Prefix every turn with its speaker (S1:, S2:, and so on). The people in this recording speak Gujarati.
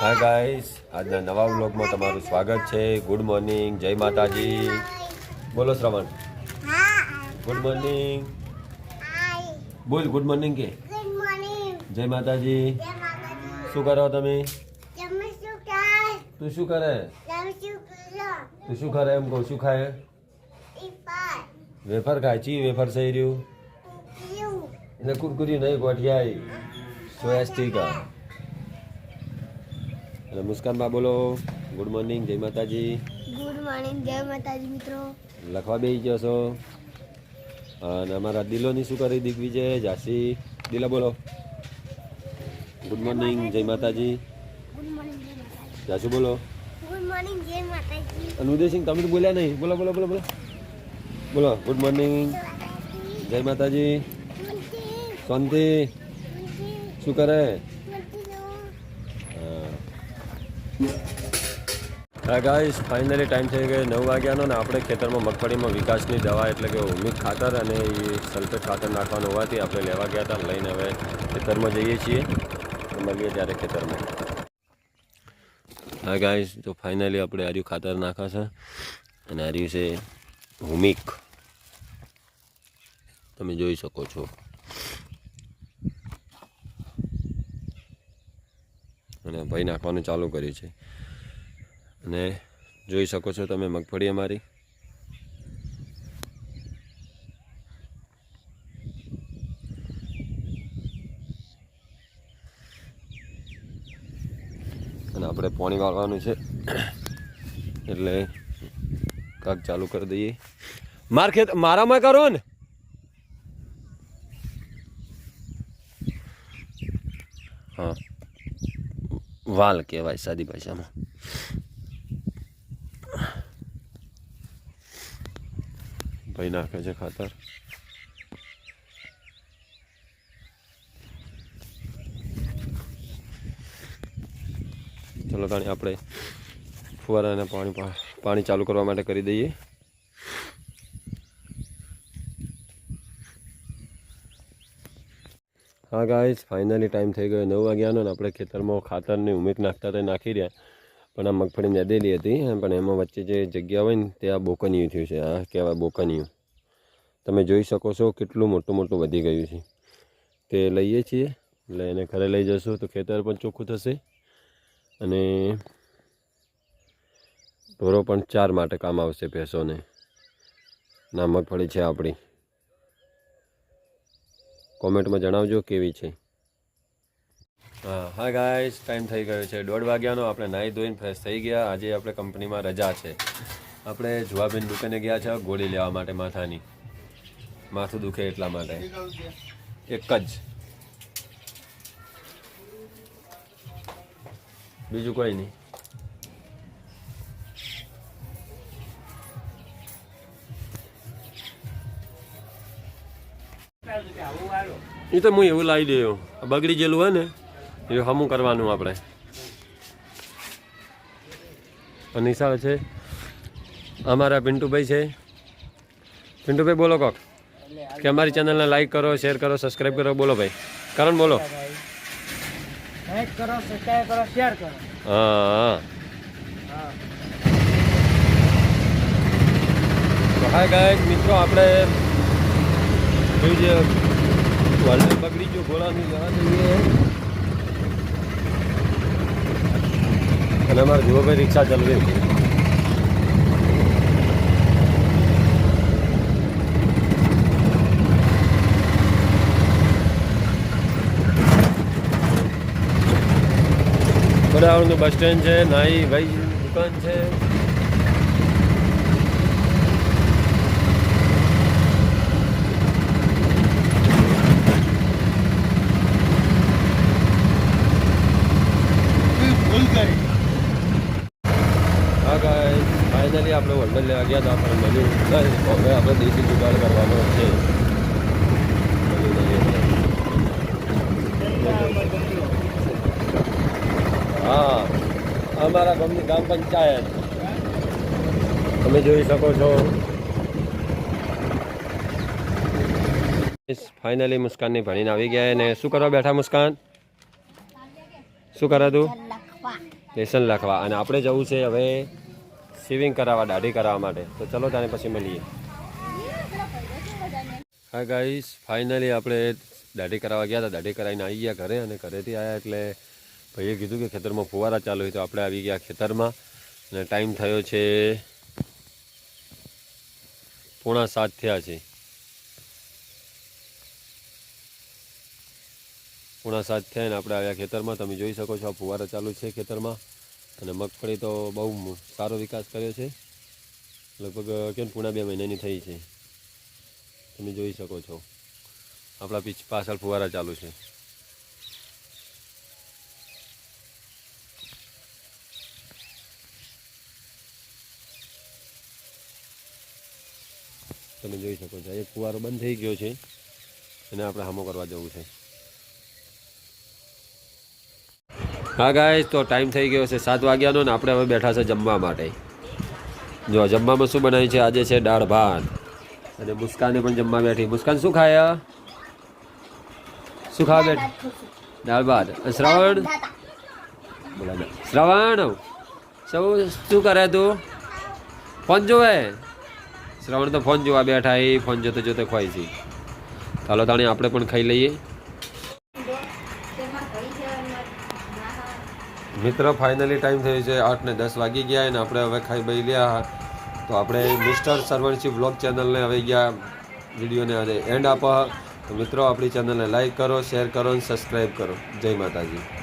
S1: હાય ગાઈસ આજના નવા વ્લોગમાં તમારું સ્વાગત છે. ગુડ મોર્નિંગ જય માતાજી. બોલો શ્રવણ. ગુડ મોર્નિંગ બોલ ગુડ મોર્નિંગ કે? જય માતાજી. શું કરો તમે? તું શું કરે? તું શું કરે એમ કહું શું ખાય? વેફર ખાય. ચી વેફર સહી રહ્યું? એને કુરકુરી નહીં ગોઠિયાઈ. સોયા સ્ટીકા અને મુસ્કાનમાં બોલો. ગુડ મોર્નિંગ જય માતાજી.
S2: ગુડ મોર્નિંગ જય માતાજી મિત્રો.
S1: લખવા બેસી ગયો છો? અને અમારા દિલોની શું કરી દિગ્વિજય ઝાંસી. દિલા બોલો. ગુડ મોર્નિંગ જય માતાજી.
S2: ગુડ મોર્નિંગ જય માતાજી.
S1: ઝાસુ બોલો.
S2: ગુડ મોર્નિંગ જય માતાજી.
S1: અને ઉદયસિંહ તમે તો બોલ્યા નહીં. બોલો બોલો બોલો બોલો. બોલો ગુડ મોર્નિંગ. જય માતાજી. શાંતિ શું કરે? હા ગાઈસ ફાઇનલી ટાઈમ થઈ ગયો, નવ વાગ્યાનો ને આપણે ખેતરમાં મગફળીમાં વિકાસની દવા એટલે કે હુમિક ખાતર અને એ સલ્ફેટ ખાતર નાખવાનું હોવાથી આપણે લેવા ગયા હતા, લઈને હવે ખેતરમાં જઈએ છીએ. મળીએ ત્યારે ખેતરમાં. હા ગાઈસ તો ફાઇનલી આપણે આર્યું ખાતર નાખા છે અને આર્યું છે હુમિક તમે જોઈ શકો છો. અને ભાઈ નાખવાનું ચાલુ કર્યું છે. અને જોઈ શકો છો તમે મગફળી અમારી. અને આપણે પાણી વાળવાનું છે. એટલે કાક ચાલુ કરી દઈએ. માર ખેત મારામાં કરો ને. વાલ કહેવાય સાદી ભાષામાં. ભાઈ નાખે છે ખાતર. ચલો તાણી આપણે ફુવારાને પાણી પાણી ચાલુ કરવા માટે કરી દઈએ. હા ગાઈઝ ફાઇનલી ટાઈમ થઈ ગયો. નવ વાગ્યાનો ને આપણે ખેતરમાં ખાતરની ઉમેક નાખતા તે નાખી રહ્યા. પણ આ મગફળી નદેલી હતી. પણ એમાં વચ્ચે જે જગ્યા હોય ને, તે આ બોકનિયું થયું છે. આ કહેવાય બોકનિયું. તમે જોઈ શકો છો કેટલું મોટું મોટું વધી ગયું છે. તે લઈએ છીએ. એટલે એને ઘરે લઈ જશું તો ખેતર પણ ચોખ્ખું થશે. અને ઢોરો પણ ચાર માટે કામ આવશે ભેંસોને. ના, મગફળી છે આપણી. કોમેન્ટમાં જણાવજો કેવી છે. હા ગાઈસ ટાઈમ થઈ ગયો છે. દોઢ વાગ્યાનો આપણે નાહી ધોઈને ફ્રેશ થઈ ગયા. આજે આપણે કંપનીમાં રજા છે. આપણે જુવાબેન દુકાને ગયા છે, ગોળી લેવા માટે માથાની. માથું દુખે એટલા માટે. એક જ. બીજું કોઈ નહીં. એ તો હું એવું લાવી દઉં બગડી ગયેલું હોય ને, એ હમું કરવાનું આપણે. નિશાળ છે. અમારા પિન્ટુભાઈ છે. પિન્ટુભાઈ, બોલો કોક. કે અમારી ચેનલને લાઈક કરો શેર કરો સબસ્ક્રાઈબ કરો. બોલો ભાઈ. કરણ, બોલો. હા હા. હાય ગાઈસ મિત્રો, આપણે વર્લ્ડ બગડી ગયો ઘોડાની જવા દઈએ અને અમારે જુઓ ભાઈ રિક્ષા ચલવી બરાબરનું બસ સ્ટેન્ડ છે, નાઈ ભાઈ, દુકાન છે
S3: ભૂલ કરી
S1: હા ગાય ફાઇનલી આપણે વંડર લેવા ગયા હતા પણ મળ્યું. હવે આપણે દેશી જુગાડ કરવાનો છે. હા અમારા ગામની ગ્રામ પંચાયત. તમે જોઈ શકો છો. ફાઇનલી મુસ્કાનની ભણીને આવી ગયા ને શું કરવા બેઠા મુસ્કાન? શું કરે તું? લેસન લખવા. અને આપણે જવું છે હવે સેવિંગ કરાવવા, દાઢી કરાવવા માટે. તો ચલો તાને પછી મળીએ. હા ગાઈસ ફાઇનલી આપણે દાઢી કરાવવા ગયા હતા. દાઢી કરાવીને આવી ગયા ઘરે અને ઘરેથી આવ્યા એટલે ભાઈએ કીધું કે ખેતરમાં ફુવારા ચાલુ હોય તો આપણે આવી ગયા ખેતરમાં. અને ટાઈમ થયો છે પોણા સાત થયા છે. પોણા સાત થયા ને આપણે આવ્યા ખેતરમાં. તમે જોઈ શકો છો આ ફુવારા ચાલુ છે ખેતરમાં. અને મગફળી તો બહુ સારો વિકાસ કર્યો છે. લગભગ કેમ પૂણા બે મહિનાની થઈ છે. તમે જોઈ શકો છો. આપણા પીછ, પાછળ ફુવારા ચાલુ છે. તમે જોઈ શકો છો, એક ફુવારો બંધ થઈ ગયો છે. એને આપણે હામો કરવા જવું છે. હા ગાય તો ટાઈમ થઈ ગયો છે સાત વાગ્યાનો ને આપણે હવે બેઠા છે જમવા માટે. જો જમવામાં શું બનાવ્યું છે? આજે છે દાળ ભાત. અને મુસ્કાને પણ જમવા બેઠી. મુસ્કાન, શું ખાયા? શું ખાવા બેઠી? દાળ ભાત. શ્રવણ? શ્રવણ? સૌ શું કરે તું? ફોન જોવે? શ્રવણ તો ફોન જોવા બેઠા એ ફોન જોતે જોતે ખવાય છે. ચાલો તાણે આપણે પણ ખાઈ લઈએ. મિત્ર ફાઇનલી ટાઈમ થયો છે આઠ ને દસ વાગી ગયા અને આપણે હવે ખાઈ બઈ લ્યા. તો આપણે મિસ્ટર સર્વણશી બ્લોગ ચેનલને હવે ગયા વિડીયોને હવે એન્ડ આપો તો મિત્રો, આપણી ચેનલને લાઈક કરો શેર કરો અને સબસ્ક્રાઈબ કરો. જય માતાજી.